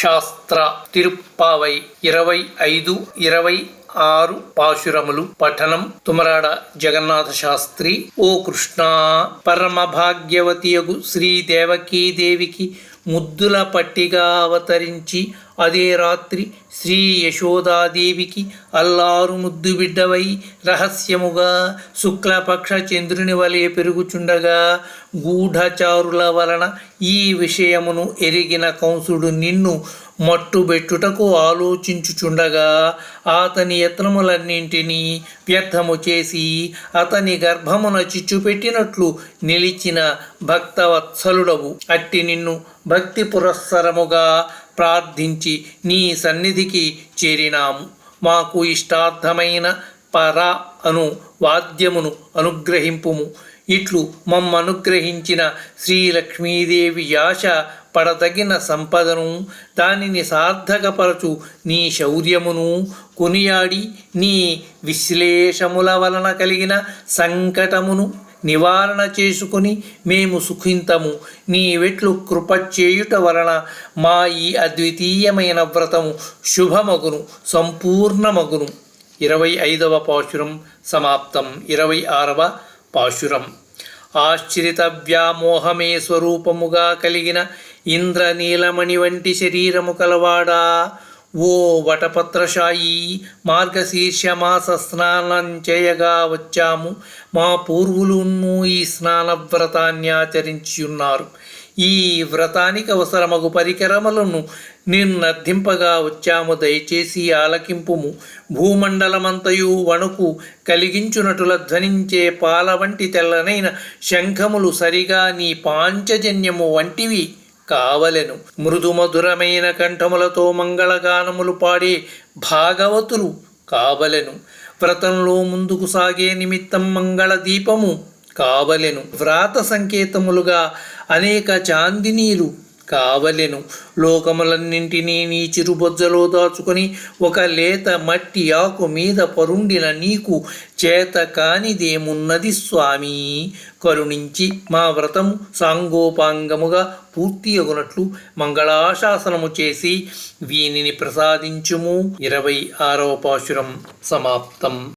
శాస్త్ర తిరుప్పావై ఇరవై ఐదు ఇరవై ఆరు పాశురములు పఠనం తుమరాడ జగన్నాథ శాస్త్రి. ఓ కృష్ణ పరమ భాగ్యవతియగు శ్రీ దేవకీ దేవికి ముద్దుల పట్టిగా అవతరించి అదే రాత్రి శ్రీ యశోదాదేవికి అల్లారు ముద్దు బిడ్డవై రహస్యముగా శుక్లపక్ష చంద్రుని వలె పెరుగుచుండగా గూఢచారుల వలన ఈ విషయమును ఎరిగిన కంసుడు నిన్ను మట్టుబెట్టుటకు ఆలోచించుచుండగా అతని యత్నములన్నింటినీ వ్యర్థము చేసి అతని గర్భమున చిచ్చుపెట్టినట్లు నిలిచిన భక్తవత్సలుడవు. అట్టి నిన్ను భక్తి పురస్సరముగా ప్రార్థించి నీ సన్నిధికి చేరినాము. మాకు ఇష్టార్థమైన పర అను వాద్యమును అనుగ్రహింపుము. ఇట్లు మమ్మనుగ్రహించిన శ్రీ లక్ష్మీదేవి యాశ పడదగిన సంపదను దానిని సార్థకపరచు నీ శౌర్యమును. కొనియాడి నీ విశ్లేషముల వలన కలిగిన సంకటమును నివారణ చేసుకుని మేము సుఖింతము. నీ వెట్లు కృప చేయుట వలన మా ఈ అద్వితీయమైన వ్రతము శుభమగును సంపూర్ణమగును. ఇరవై ఐదవ పాశురం సమాప్తం. ఇరవై ఆరవ పాశురం. ఆశ్చరిత వ్యామోహమే స్వరూపముగా కలిగిన ఇంద్రనీలమణి వంటి శరీరము కలవాడా? ఓ వటపత్రశాయి మార్గశీర్ష మాస స్నానం చేయగా వచ్చాము. మా పూర్వులును ఈ స్నాన వ్రతాన్ని ఆచరించి ఉన్నారు ఈ వ్రతానికి అవసరమగు పరికరములను నిర్నర్థింపగా వచ్చాము దయచేసి ఆలకింపుము. భూమండలమంతయు వణుకు కలిగించునటుల ధ్వనించే పాల వంటి తెల్లనైన శంఖములు సరిగా నీ పాంచజన్యము వంటివి కావలెను. మృదుమధురమైన కంఠములతో మంగళగానములు పాడే భాగవతులు కావలెను. వ్రతంలో ముందుకు సాగే నిమిత్తం మంగళ దీపము కావలెను. వ్రాత సంకేతములుగా అనేక చాందినీలు కావలెను. లోకములన్నింటినీ నీ చిరుబొజ్జలో దాచుకొని ఒక లేత మట్టి ఆకు మీద పరుండిన నీకు చేత కానిదేమున్నది స్వామి. కరుణించి మా వ్రతము సాంగోపాంగముగా పూర్తి అగునట్లు మంగళాశాసనము చేసి వీనిని ప్రసాదించుము. ఇరవై ఆరవ పాశురం సమాప్తం.